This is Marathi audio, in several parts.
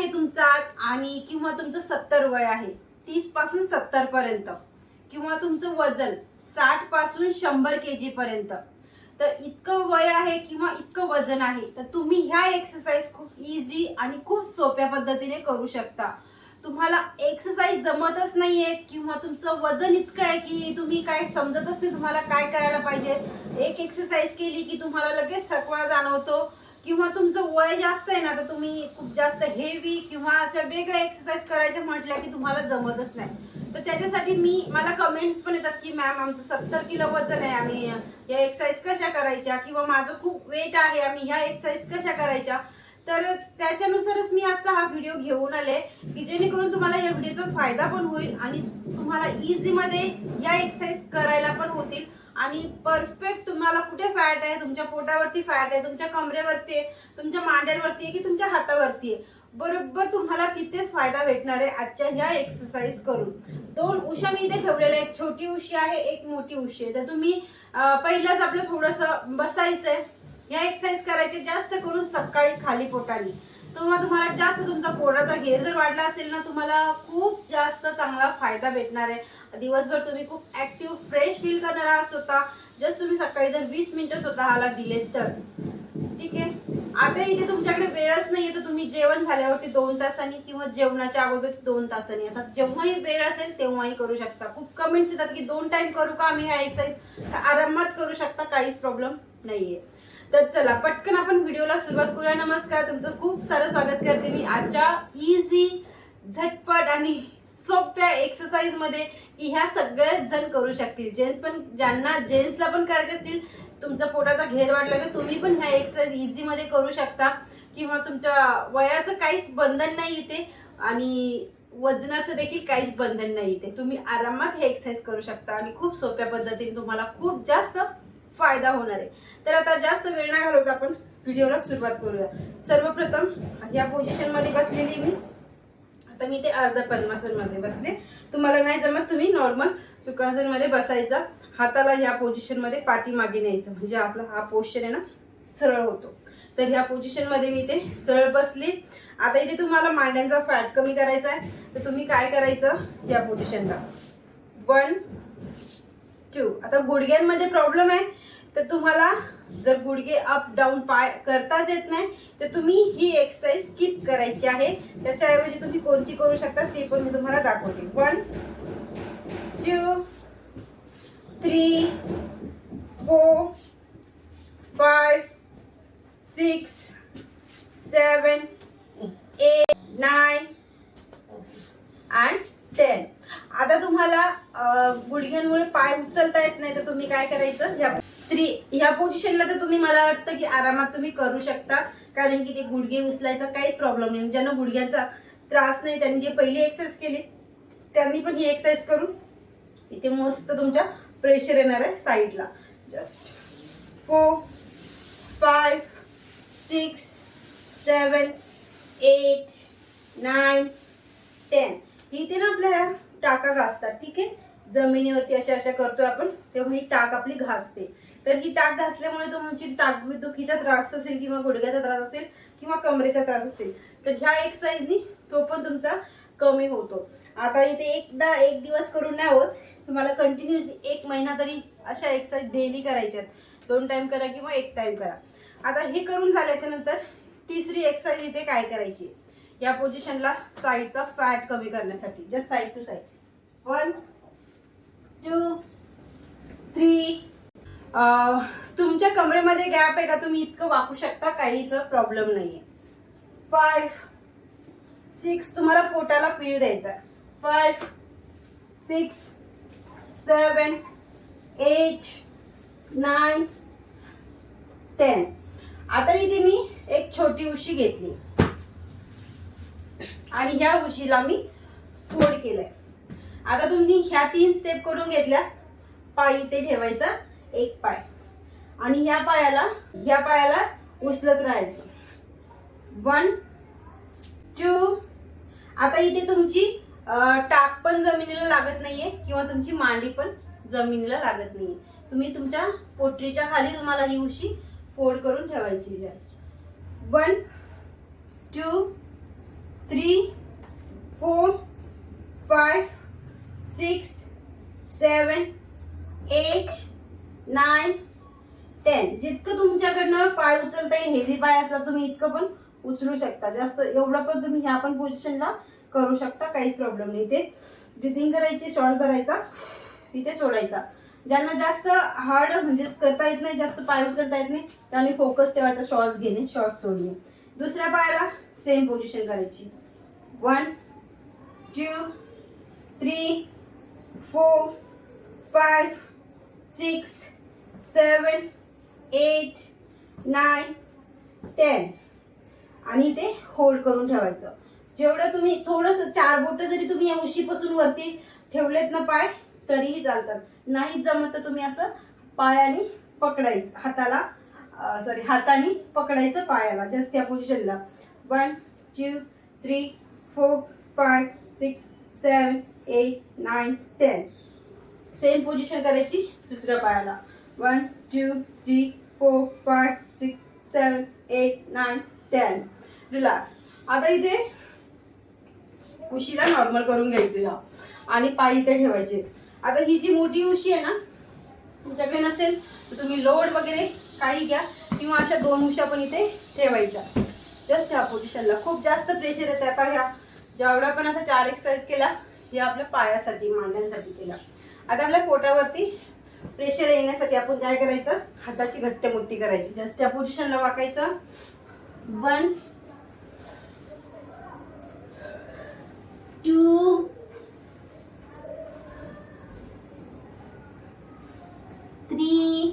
आहे तुमचा आज आणि किंवा तुमचं सत्तर वय आहे तीसपासून सत्तर पर्यंत किंवा तुमचं वजन साठपासून शंभर के जी पर्यंत. तर इतकं वय आहे किंवा इतकं वजन आहे तर तुम्ही ह्या एक्सरसाइज खूप इझी आणि खूप सोप्या पद्धतीने करू शकता. तुम्हाला एक्सरसाइज जमतच नाहीये किंवा तुमचं वजन इतकं आहे की तुम्ही काय समजतच नाही तुम्हाला काय करायला पाहिजे. एक एक्सरसाइज केली की तुम्हाला लगेच थकवा जाणवतो. किंवा तुमचं वय जास्त आहे ना तर तुम्ही खूप जास्त हेवी किंवा अशा वेगळ्या एक्सरसाइज करायच्या म्हटल्या की तुम्हाला जमतच नाही. तर त्याच्यासाठी मी मला कमेंट्स पण येतात की मॅम आमचं सत्तर किलो वजन आहे. आम्ही या एक्सरसाइज कशा करायच्या? किंवा माझं खूप वेट आहे. आम्ही ह्या एक्सरसाइज कशा करायच्या? तर त्याच्यानुसारच मी आजचा हा व्हिडिओ घेऊन आले की जेणेकरून तुम्हाला या व्हिडिओचा फायदा पण होईल आणि तुम्हाला इझीमध्ये या एक्सरसाइज करायला पण होतील. आणि परफेक्ट तुम्हाला कुठे फॅट आहे? तुमच्या पोटावरती फॅट आहे तुमच्या कमरेवरती आहे तुमच्या मांड्यांवरती आहे की तुमच्या हातावरती आहे? बरोबर तुम्हाला तिथेच फायदा भेटणार आहे आजच्या ह्या एक्सरसाइज करून. दोन उशा मी इथे ठेवलेल्या आहेत. छोटी उशी आहे एक मोठी उशी आहे. तर तुम्ही अं, पहिलंच आपलं थोडंसं बसायचंय. या एक्सरसाइज करायचे जास्त करून सकाळी खाली पोटाने. तेव्हा तुम्हाला जास्त तुमचा पोटाचा घेर जर वाढला असेल ना तुम्हाला खूप जास्त चांगला फायदा भेटणार आहे. दिवसभर तुम्ही खूप ऍक्टिव्ह फ्रेश फील करणार आहात स्वतः. जस्ट तुम्ही सकाळी जर वीस मिनिटं स्वतःला दिलेत तर. ठीक आहे? आता इथे तुमच्याकडे वेळच नाहीये तर तुम्ही जेवण झाल्यावरती दोन तासांनी किंवा जेवणाच्या अगोदर दोन तासांनी. आता जेव्हाही वेळ असेल तेव्हाही करू शकता. खूप कमेंट्स येतात की दोन टाइम करू का आम्ही ह्या एक्सरसाइज तर आरामात करू शकता काहीच प्रॉब्लेम नाहीये. तर चला पटकन आपण व्हिडिओला सुरुवात करूया. नमस्कार तुमचं खूप सारं स्वागत करते मी आजच्या इझी झटपट आणि सोप्या एक्सरसाइजमध्ये की ह्या सगळ्याच जण करू शकतील. जेंट्स पण ज्यांना जेंट्सला पण करायचे असतील तुमचा पोटाचा घेर वाढला तर तुम्ही पण ह्या एक्सरसाइज इझी मध्ये करू शकता. किंवा तुमच्या वयाचं काहीच बंधन नाही इथे आणि वजनाचं देखील काहीच बंधन नाही इथे. तुम्ही आरामात हे एक्सरसाइज करू शकता आणि खूप सोप्या पद्धतीने तुम्हाला खूप जास्त फायदा होणार आहे. तर आता जास्त वेळ नाही घालवता आपण व्हिडिओला सुरुवात करूया. सर्वप्रथम या पोझिशनमध्ये बसलेली मी. मी ते अर्ध पद्मासनमध्ये बसले. तुम्हाला नाही जमत तुम्ही नॉर्मल सुखासनमध्ये बसायचा. हाताला ह्या पोझिशनमध्ये पाठीमागे न्यायचं. म्हणजे आपला हा पोश्चर आहे ना सरळ होतो. तर ह्या पोझिशनमध्ये मी ते सरळ बसली. आता इथे तुम्हाला मांड्यांचा फॅट कमी करायचा आहे. तर तुम्ही काय करायचं? या पोझिशनला वन टू आता गुडघ्यांमध्ये प्रॉब्लेम आहे. तर तुम्हाला जर गुडघे अप डाऊन पाय करताच येत नाही तर तुम्ही ही एक्सरसाइज स्किप करायची आहे. त्याच्याऐवजी तुम्ही कोणती करू शकता ते पण मी तुम्हाला दाखवते. One two three four five six seven eight nine and ten आता तुम्हाला गुडघ्यांमुळे पाय उचलता येत नाही तर तुम्ही काय करायचं? स्त्री थ्री ह्या पोझिशनला तर तुम्ही मला वाटतं की आरामात तुम्ही करू शकता. कारण की ते गुडघे उचलायचा काहीच प्रॉब्लेम नाही. ज्यांना गुडघ्यांचा त्रास नाही त्यांनी जे पहिली एक्सरसाइज केली त्यांनी पण ही एक्सरसाइज करून इथे मस्त तुमच्या प्रेशर येणार आहे साईडला just four five six seven eight nine ten इथे ना आपल्या टाका घासतात ठीक आहे? जमिनीवरती अशा अशा करतोय आपण तेव्हा ही टाक आपली घासते. तर ही टाक घासल्यामुळे तुमची टाकदुखीचा म्हणजे त्रास असेल किंवा गुडघ्याचा त्रास असेल किंवा कमरेचा त्रास असेल तर ह्या एक्सरसाइजनी तो पण तुमचा कमी होतो. आता इथे एकदा एक दिवस करून नाही होत. तुम्हाला कंटिन्युअसली एक महिना तरी अशा एक्सरसाइज डेली करायच्यात. दोन टाइम करा किंवा एक टाइम करा. आता हे करून झाल्याच्यानंतर तिसरी एक्सरसाइज इथे काय करायची? या पोझिशनला साईडचा फॅट कमी करण्यासाठी just side to side one two तुमच्या कमरेमध्ये गॅप आहे का? तुम्ही इतकं वाकू शकता काहीच प्रॉब्लेम नाहीये. फाईव्ह सिक्स तुम्हाला पोटाला पीळ द्यायचा five six seven eight nine ten आता इथे मी एक छोटी उशी घेतली. आणि ह्या उशीला मी फोल्ड केलंय. आता तुम्ही ह्या तीन स्टेप करून घेतल्या पाय इथे ठेवायचा. एक पाय. आणि ह्या पायाला ह्या पायाला उचलत राहायचं. वन टू आता इथे तुमची टाक पण जमिनीला लागत नाहीये किंवा तुमची मांडी पण जमिनीला लागत नाहीये. तुम्ही तुमच्या पोटरीच्या खाली तुम्हाला ही उशी फोल्ड करून ठेवायची जास्त one two three four five six seven eight nine ten जितकं तुमच्याकडनं पाय उचलता येईल हेवी पाय असला तुम्ही इतकं पण उचलू शकता. जास्त एवढं पण तुम्ही ह्या पण पोझिशनला करू शकता काहीच प्रॉब्लेम नाही ते ब्रिथिंग करायची श्वास भरायचा इथे सोडायचा. ज्यांना जास्त हार्ड म्हणजे करता येत नाही जास्त पाय उचलता येत नाही त्यांनी फोकस ठेवायचा श्वास घेणे श्वास सोडणे. दुसऱ्या पायाला सेम पोझिशन करायची. One two three four five six seven eight nine ten. आणि ते होल्ड करून ठेवायचं. जेवढं तुम्ही थोडंसं चार बोटं जरी तुम्ही या उशीपासून वरती ठेवलेत ना पाय तरीही चालतात. नाही जमत तर तुम्ही असं पायाने पकडायचं हाताला सॉरी हाताने पकडायचं पायाला जस्ट या पोझिशनला one two three four five six seven eight nine ten same position करायची दुसऱ्या पायाला. One two, three four five six seven eight nine ten relax आता इथे उशीला नॉर्मल करून घ्यायचे हा. आणि पाय इथे ठेवायचे. आता ही जी मोठी उशी आहे ना तुमच्याकडे नसेल तर तुम्ही लोड वगैरे काही घ्या किंवा अशा दोन उशा पण इथे ठेवायच्या. जस्ट ह्या पोझिशनला खूप जास्त प्रेशर येते आता ह्या. जेवढा पण आता चार एक्सरसाइज केला हे आपल्या पायासाठी मांड्यांसाठी केला आता आपल्या पोटावरती प्रेशर येण्यासाठी आपण काय करायचं? हाताची घट्ट मोठी करायची. जस्ट त्या पोझिशनला वाकायचं. One two three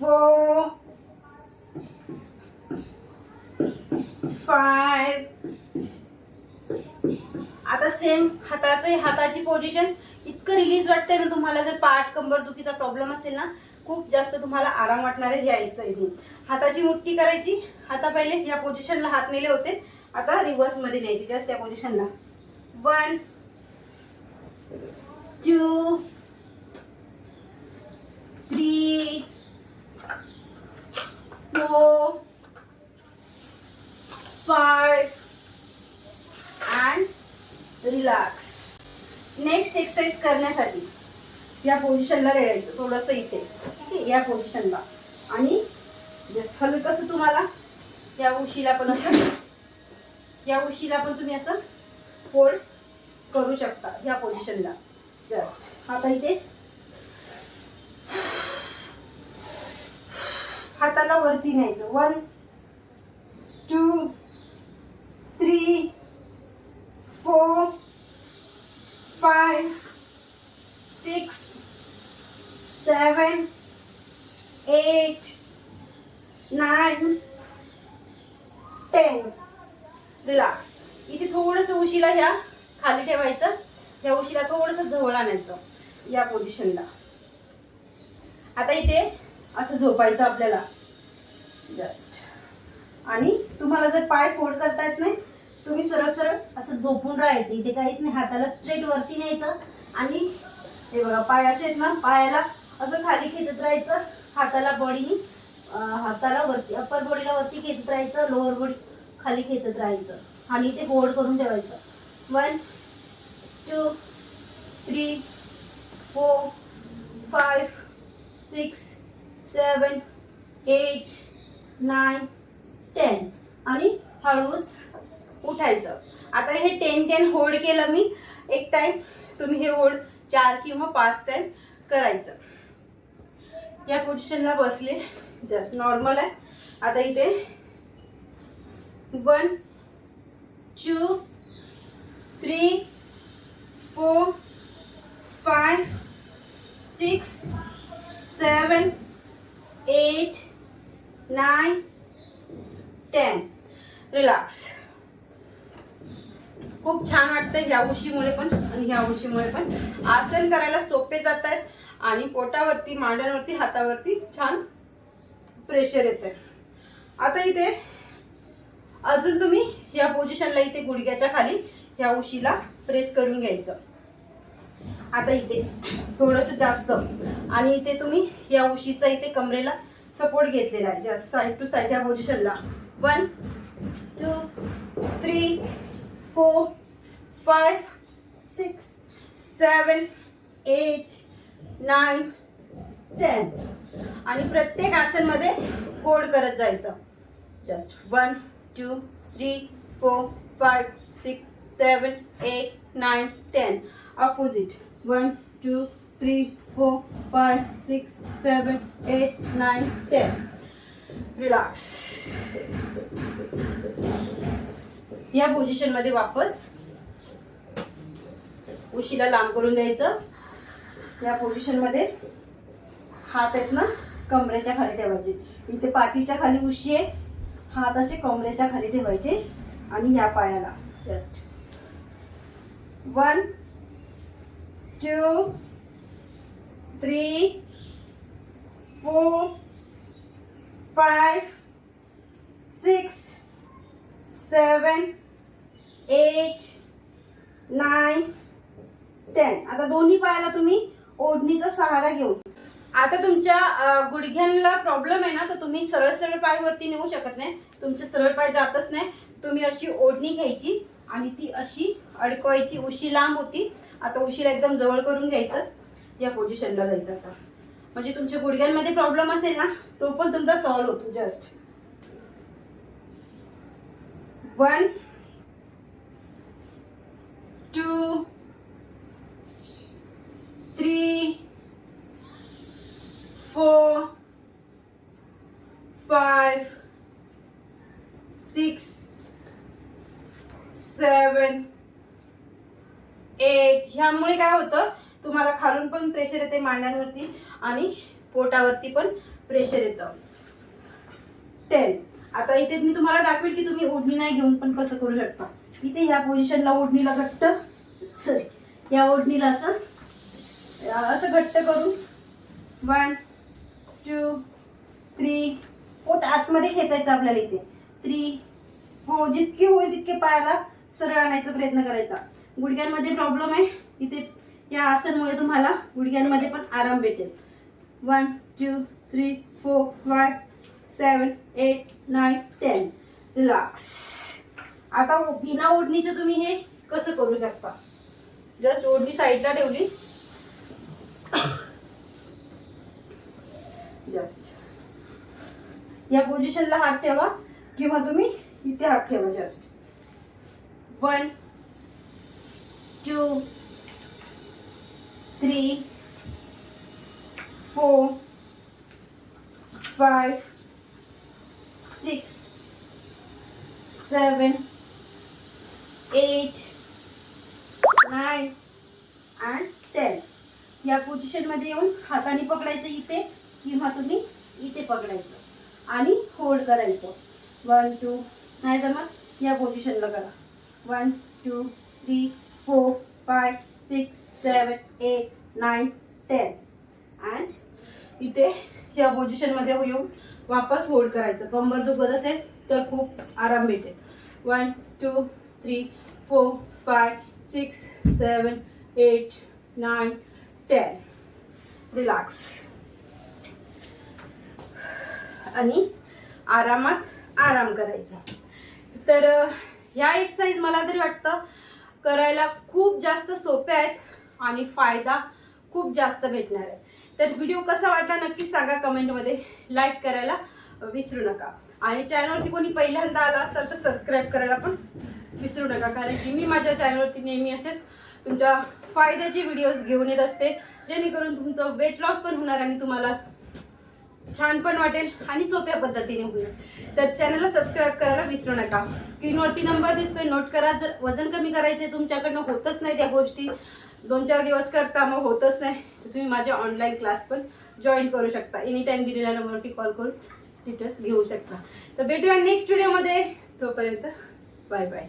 four five आता सेम हाताचे हाताची पोझिशन इतकं रिलीज वाटतंय ना तुम्हाला. जर पाठ कंबर दुखीचा प्रॉब्लेम असेल ना खूप जास्त तुम्हाला आराम वाटणार आहे ह्या एक्सरसाइजने हाताची मुठ्ठी करायची. हाता पहिले या पोझिशनला हात नेले होते. आता रिव्हर्समध्ये न्यायची. जस्ट या पोझिशनला one two three four five and relax next exercise करण्यासाठी या पोझिशनला रेडायचं थोडंसं इथे. ठीक आहे? या पोझिशनला आणि जस्ट हलकंसं तुम्हाला या उशीला पण असं या उशीला पण तुम्ही असं फोल्ड करू शकता या पोझिशनला जस्ट आता इथे. हाताला वरती न्यायचं. One two three four five six seven, eight nine ten relax इथे थोडस उशीला ह्या खाली ठेवायचं. ह्या उशीला थोडंसं जवळ आणायचं या पोझिशनला आता इथे असं झोपायचं आपल्याला. जस्ट आणि तुम्हाला जर पाय फोड करता येत नाही तुम्ही सरळ सरळ असं झोपून राहायचं. इथे काहीच नाही. हाताला स्ट्रेट वरती न्यायचं. आणि हे बघा पाय असे आहेत ना पायाला असं खाली खेचत राहायचं. हाताला बॉडी हाताला वरती अप्पर बॉडीला वरती खेचत राहायचं लोअर बॉडी खाली खेचत राहायचं. आणि ते गोड करून ठेवायचं. One two three four five six seven eight nine ten आणि हळूच उठायचं. आता हे टेन टेन होल्ड केलं मी. एक टाईम तुम्ही हे होल्ड चार किंवा पाच टाईम करायचं. या पोझिशनला बसले. जस्ट नॉर्मल आहे. आता इथे one two three four five six seven eight nine ten relax खूप छान वाटतं ह्या उशीमुळे पण आणि ह्या उशीमुळे पण. आसन करायला सोपे जात आहेत आणि पोटावरती मांड्यांवरती हातावरती छान प्रेशर येते आता इथे अजून तुम्ही या पोझिशनला इथे गुडघ्याच्या खाली ह्या उशीला प्रेस करून घ्यायचं. आता इथे थोडस जास्त. आणि इथे तुम्ही या उशीचा इथे कमरेला सपोर्ट घेतलेला आहे. जस्ट साईड टू साईड या पोझिशनला one two three four five six seven eight nine ten आणि प्रत्येक आसनमध्ये होल्ड करत जायचं. Just one two three four five six seven eight nine ten opposite one two three four five six seven eight nine ten relax या पोझिशनमध्ये वापस उशीला लांब करून द्यायचं. या पोझिशनमध्ये हात आहेत ना कमरेच्या खाली ठेवायचे. इथे पाठीच्या खाली उशी आहे हात असे कमरेच्या खाली ठेवायचे आणि या पायाला. Just one two three four five six seven eight nine ten आता दोन्ही पायाला तुम्ही ओढणीचा सहारा घेऊन. आता तुमच्या गुडघ्यांना प्रॉब्लेम आहे ना तर तुम्ही सरळ सरळ पाय वरती नेऊ शकत नाही. तुमचे सरळ पाय जातच नाही. तुम्ही अशी ओढणी घ्यायची आणि ती अशी अडकवायची. उशी लांब होती. आता उशीला एकदम जवळ करून घ्यायचं. या पोझिशनला जायचं आता. म्हणजे तुमच्या गुडघ्यांमध्ये प्रॉब्लेम असेल ना तो पण तुमचा सॉल्व्ह होतो just one two three, four, five, six, seven, eight ह्यामुळे काय होतं? तुम्हाला खालून पण प्रेशर येते मांड्यांवरती आणि पोटावरती पण प्रेशर येतं. टेन आता इथे मी तुम्हाला दाखवेल की तुम्ही ओढणी नाही घेऊन पण कसं करू शकता. इथे ह्या पोझिशनला ओढणीला घट्ट सॉरी या ओढणीला असं असं घट्ट करून वन टू थ्री पोट आतमध्ये खेचायचं आपल्याला इथे. थ्री हो जितके होईल तितके पायाला सरळ आणायचा प्रयत्न करायचा. गुडघ्यांमध्ये प्रॉब्लेम आहे. इथे या आसनमुळे तुम्हाला गुडघ्यांमध्ये पण आराम भेटेल. One two three four five seven eight nine ten relax आता बिना ओढणीचं तुम्ही हे कसं करू शकता? जस्ट ओढणी साईडला ठेवली. जस्ट या पोझिशनला हात ठेवा किंवा तुम्ही इथे हात ठेवा just one two three four five six seven eight nine and ten या पोझिशनमध्ये येऊन हाताने पकडायचं इथे किंवा तुम्ही इथे पकडायचं. आणि होल्ड करायचं. वन टू नाही जमा या पोझिशनला करा. One two three four five six seven eight nine ten and इथे या पोझिशनमध्ये येऊन वापस होल्ड करायचं. कंबर दुखत असेल तर खूप आराम भेटेल. One two three four five six seven eight nine ten relax आणि आरामात आराम करायचा. तर ह्या एक्सरसाइज मला तरी वाटतं करायला खूप जास्त सोप्या आहेत आणि फायदा खूप जास्त भेटणार आहे. तर व्हिडिओ कसा वाटला नक्की सांगा कमेंटमध्ये लाईक करायला विसरू नका. आणि चॅनलवरती कोणी पहिल्यांदा आला असाल तर सबस्क्राईब करायला पण विसरू नका. कारण की मी माझ्या चॅनलवरती नेहमी असेच तुमच्या फायद्याचे व्हिडिओज घेऊन येत असते. जेणेकरून तुमचं वेट लॉस पण होणार आणि तुम्हाला छान पण वाटेल आणि सोप्या पद्धतीने होईल. तर चॅनलला सबस्क्राईब करायला विसरू नका. स्क्रीनवरती नंबर दिसतोय नोट करा. जर वजन कमी करायचे तुमच्याकडनं होतच नाही त्या गोष्टी. दोन चार दिवस करता मग होतच नाही. तर तुम्ही माझ्या ऑनलाईन क्लास पण जॉईन करू शकता. एनी टाईम दिलेल्या नंबरवरती कॉल करून डिटेल्स घेऊ शकता. तर भेटूया नेक्स्ट व्हिडिओमध्ये तोपर्यंत बाय बाय